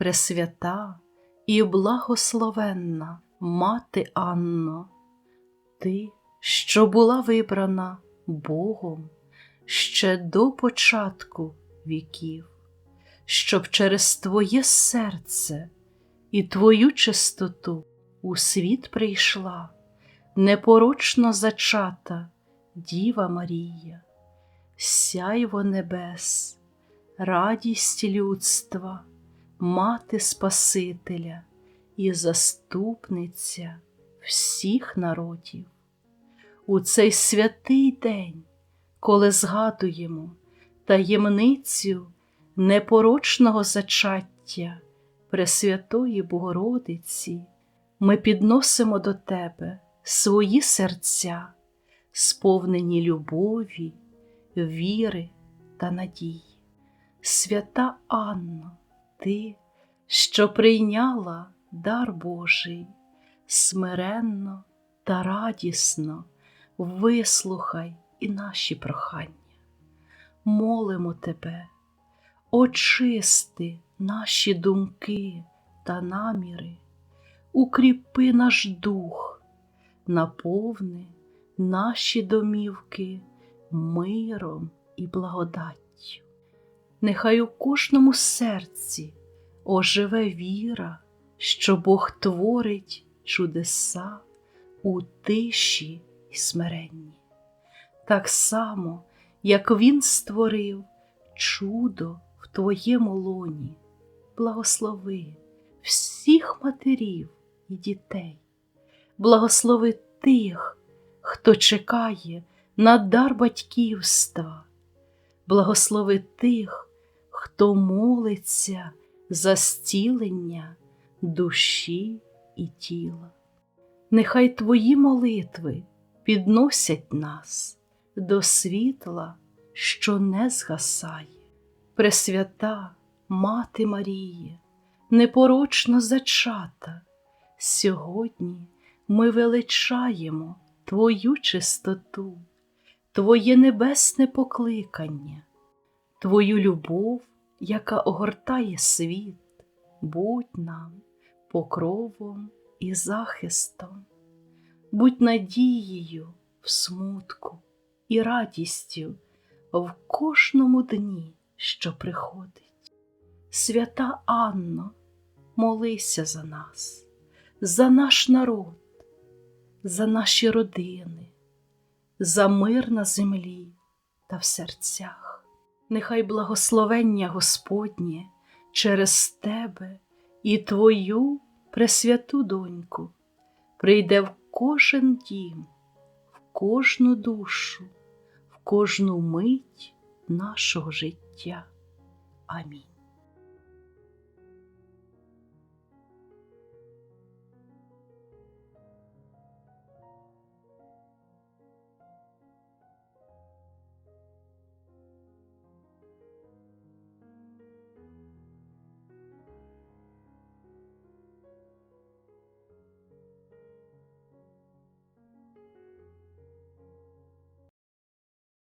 пресвята і благословенна мати Анно, ти, що була вибрана Богом ще до початку віків, щоб через твоє серце і твою чистоту у світ прийшла непорочно зачата Діва Марія, сяйво небес, радість людства, мати Спасителя і заступниця всіх народів. У цей святий день, коли згадуємо таємницю непорочного зачаття Пресвятої Богородиці, ми підносимо до Тебе свої серця, сповнені любові, віри та надії. Свята Анно, Ти, що прийняла дар Божий, смиренно та радісно вислухай і наші прохання. Молимо Тебе, очисти наші думки та наміри, укріпи наш дух, наповни наші домівки миром і благодаттю. Нехай у кожному серці оживе віра, що Бог творить чудеса у тиші й смиренні, так само, як Він створив чудо в Твоєму лоні, благослови всіх матерів і дітей, благослови тих, хто чекає на дар батьківства, благослови тих, хто молиться за зцілення душі і тіла. Нехай Твої молитви підносять нас до світла, що не згасає. Пресвята Мати Марія, непорочно зачата, сьогодні ми величаємо Твою чистоту, Твоє небесне покликання, Твою любов, яка огортає світ, будь нам покровом і захистом, будь надією в смутку і радістю в кожному дні, що приходить. Свята Анно, молися за нас, за наш народ, за наші родини, за мир на землі та в серцях. Нехай благословення Господнє через тебе і Твою пресвяту доньку прийде в кожен дім, в кожну душу, в кожну мить нашого життя. Амінь.